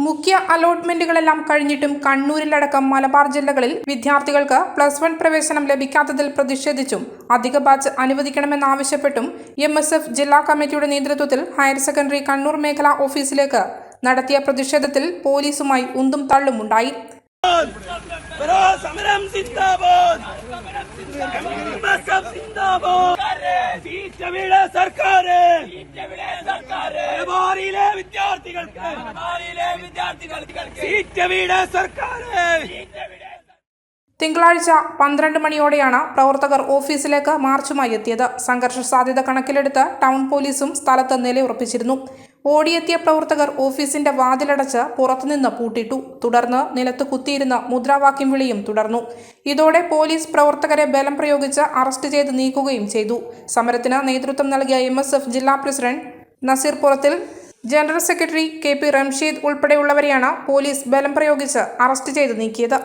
മുഖ്യ അലോട്ട്മെന്റുകളെല്ലാം കഴിഞ്ഞിട്ടും കണ്ണൂരിലടക്കം മലബാർ ജില്ലകളിൽ വിദ്യാർത്ഥികൾക്ക് പ്ലസ് വൺ പ്രവേശനം ലഭിക്കാത്തതിൽ പ്രതിഷേധിച്ചും അധിക ബാച്ച് അനുവദിക്കണമെന്നാവശ്യപ്പെട്ടും എം എസ് എഫ് ജില്ലാ കമ്മിറ്റിയുടെ നേതൃത്വത്തിൽ ഹയർ സെക്കൻഡറി കണ്ണൂർ മേഖലാ ഓഫീസിലേക്ക് നടത്തിയ പ്രതിഷേധത്തിൽ പോലീസുമായി ഉന്തും തള്ളുമുണ്ടായി. സമരം സിന്ദാബാദ് എംഎസ്എഫ് സിന്ദാബാദ് സീറ്റ് വീട് സർക്കാർ വിദ്യാർത്ഥികൾക്ക് സീറ്റ് വീട് സർക്കാർ തിങ്കളാഴ്ച പന്ത്രണ്ട് മണിയോടെയാണ് പ്രവർത്തകർ ഓഫീസിലേക്ക് മാർച്ചുമായി എത്തിയത്. സംഘർഷ സാധ്യത കണക്കിലെടുത്ത് ടൗൺ പോലീസും സ്ഥലത്ത് നിലയുറപ്പിച്ചിരുന്നു. ഓടിയെത്തിയ പ്രവർത്തകർ ഓഫീസിന്റെ വാതിലടച്ച് പുറത്തുനിന്ന് പൂട്ടിട്ടു. തുടർന്ന് നിലത്ത് കുത്തിയിരുന്ന മുദ്രാവാക്യം വിളിയും തുടർന്നു. ഇതോടെ പോലീസ് പ്രവർത്തകരെ ബലം പ്രയോഗിച്ച് അറസ്റ്റ് ചെയ്ത് നീക്കുകയും ചെയ്തു. സമരത്തിന് നേതൃത്വം നൽകിയ എം ജില്ലാ president Nazeer Purathil general secretary K P Ramsheed ഉൾപ്പെടെയുള്ളവരെയാണ് police ബലം പ്രയോഗിച്ച് അറസ്റ്റ് ചെയ്ത് നീക്കിയത്.